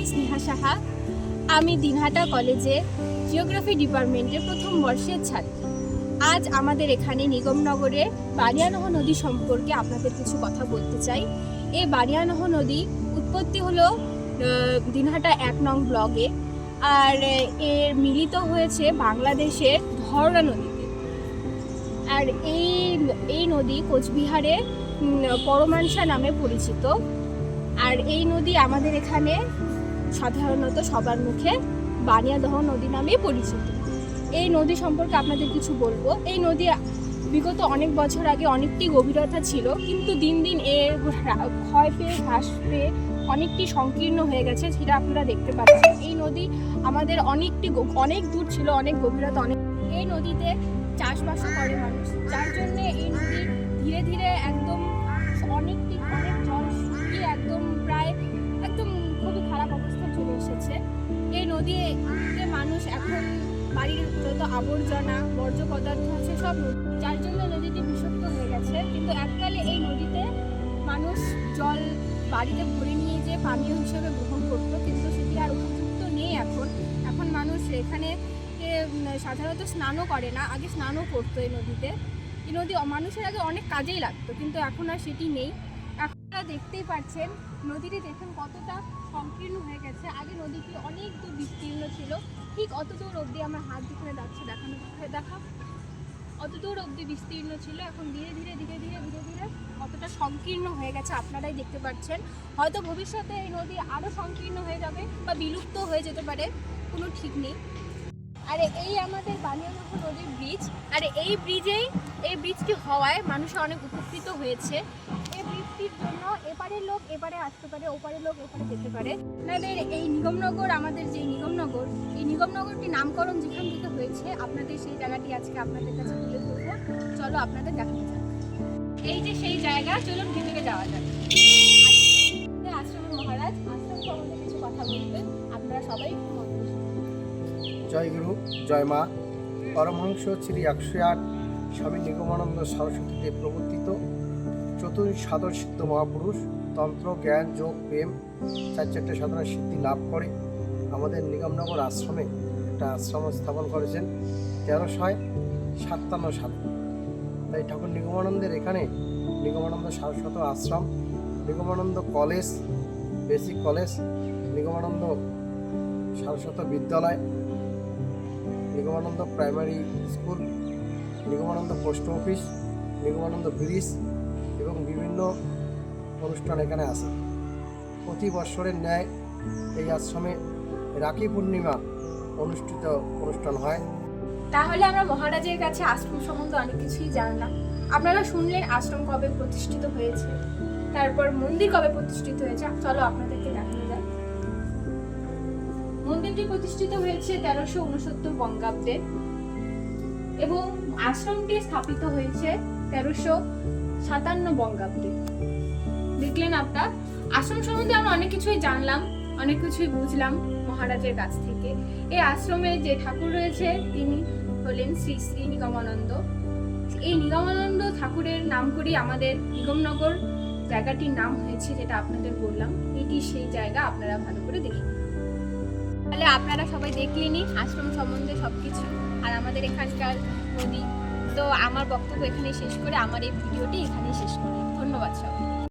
আমি স্নেহা সাহা। আমি দিনহাটা কলেজে জিওগ্রাফি ডিপার্টমেন্টের প্রথম বর্ষের ছাত্রী। আজ আমাদের এখানে নিগমনগরে বারিয়ানহ নদী সম্পর্কে আপনাদের কিছু কথা বলতে চাই। এই বারিয়ানহ নদী উৎপত্তি হলো দিনহাটা এক নং ব্লগে আর এর মিলিত হয়েছে বাংলাদেশের ধরলা নদীতে। আর এই এই নদী কোচবিহারে পরমানসা নামে পরিচিত। আর এই নদী আমাদের এখানে সাধারণত সবার মুখে বানিয়াদহ নদী নামে পরিচিত। এই নদী সম্পর্কে আপনাদের কিছু বলব। এই নদী বিগত অনেক বছর আগে অনেকটি গভীরতা ছিল, কিন্তু দিন দিন হ্রা- ক্ষয় পেয়ে, হ্রাস পেয়ে অনেকটি সংকীর্ণ হয়ে গেছে, সেটা আপনারা দেখতে পাচ্ছেন। এই নদী আমাদের অনেকটি অনেক দূর ছিল, অনেক গভীরতা, অনেক এই নদীতে চাষবাসও করে মানুষ। যার নদীতে মানুষ এখন বাড়ির যত আবর্জনা, বর্জ্য পদার্থ আছে সব যার জন্য নদীটি বিষাক্ত হয়ে গেছে। কিন্তু এককালে এই নদীতে মানুষ জল বাড়িতে ভরে নিয়ে যে পানীয় হিসেবে গ্রহণ করতো, কিন্তু সেটি আর উপযুক্ত নেই এখন। এখন মানুষ এখানে সাধারণত স্নানও করে না, আগে স্নানও করতো এই নদীতে। এই নদী মানুষের আগে অনেক কাজেই লাগতো, কিন্তু এখন আর সেটি নেই। আপনারা দেখতেই পাচ্ছেন, নদীটি দেখুন কতটা সংকীর্ণ হয়ে গেছে। আগে নদীটি অনেক দূর বিস্তীর্ণ ছিল, ঠিক অত দূর অবধি আমার হাত যেখানে যাচ্ছে দেখানো, দেখা। অত দূর অবধি বিস্তীর্ণ ছিল, এখন ধীরে ধীরে ধীরে ধীরে ধীরে ধীরে কতটা সংকীর্ণ হয়ে গেছে আপনারাই দেখতে পাচ্ছেন। হয়তো ভবিষ্যতে এই নদী আরও সংকীর্ণ হয়ে যাবে বা বিলুপ্ত হয়ে যেতে পারে, কোনো ঠিক নেই। আরে এই আমাদের বানিয়ানগর নদীর ব্রিজ আর এই ব্রিজেই এই ব্রিজটি হওয়ায় মানুষ অনেক উপকৃত হয়েছে। এই ব্রিজটির জন্য এপারের লোক, এপারে আসতে পারে ওপারের লোক, ওপারে যেতে পারে। আপনাদের এই নিগমনগর, আমাদের যে নিগমনগর, এই নিগমনগরটি নামকরণ যেখান থেকে হয়েছে, আপনাদের সেই জায়গাটি আজকে আপনাদের কাছে তুলে ধরবো। চলো আপনাদের দেখানো যাক। এই যে সেই জায়গা, চলুন ভিতরে যাওয়া যাক। আজকে আশ্রমের মহারাজ, আশ্রম সম্বন্ধে কিছু কথা বলবেন। আপনারা সবাই জয় গুরু, জয় মা। পরমহংস শ্রী একশো আট স্বামী নিগমানন্দ সরস্বতীতে প্রবর্তিত। চতুর্থ সাধন সিদ্ধ মহাপুরুষ, তন্ত্র, জ্ঞান, যোগ, প্রেম চার চারটে সাধনা সিদ্ধি লাভ করে আমাদের নিগমনগর আশ্রমে একটা আশ্রম স্থাপন করেছেন তেরোশয় সাতান্ন সালে। তাই ঠাকুর নিগমানন্দের এখানে Nigamananda Saraswat ashram, Nigamananda college, basic college, Nigamananda Saraswat বিদ্যালয় Nigamananda primary school, Nigamananda post office, Nigamananda bridge এবং বিভিন্ন অনুষ্ঠান এখানে আছে। প্রতি বৎসরের ন্যায় এই আশ্রমে রাখি পূর্ণিমা অনুষ্ঠিত অনুষ্ঠান হয়। তাহলে আমরা মহারাজের কাছে আশ্রম সম্বন্ধে অনেক কিছুই জানলাম। আপনারা শুনলেন আশ্রম কবে প্রতিষ্ঠিত হয়েছে, তারপর মন্দির কবে প্রতিষ্ঠিত হয়েছে, চলো আপনাদেরকে যায় মন্দিরটি প্রতিষ্ঠিত হয়েছে তেরোশো উনসত্তর বঙ্গাব্দে এবং আশ্রমটি স্থাপিত হয়েছে তেরোশো সাতান্ন বঙ্গাব্দে। দেখলেন আপনার? আশ্রম সম্বন্ধে আমরা অনেক কিছুই জানলাম, অনেক কিছুই বুঝলাম মহারাজের কাছ থেকে। এই আশ্রমে যে ঠাকুর রয়েছে, তিনি হলেন শ্রী শ্রী নিগমানন্দ। এই নিগমানন্দ ঠাকুরের নাম করেই আমাদের নিগমনগর জায়গাটির নাম হয়েছে যেটা আপনাদের বললাম। এটি সেই জায়গা, আপনারা ভালো করে দেখে। তাহলে আপনারা সবাই দেখলেনই আশ্রম সম্বন্ধে সব কিছু আর আমাদের এখানকার নদী। তো আমার বক্তব্য এখানে শেষ করে, আমার এই ভিডিওটি এখানেই শেষ করি। ধন্যবাদ সবাই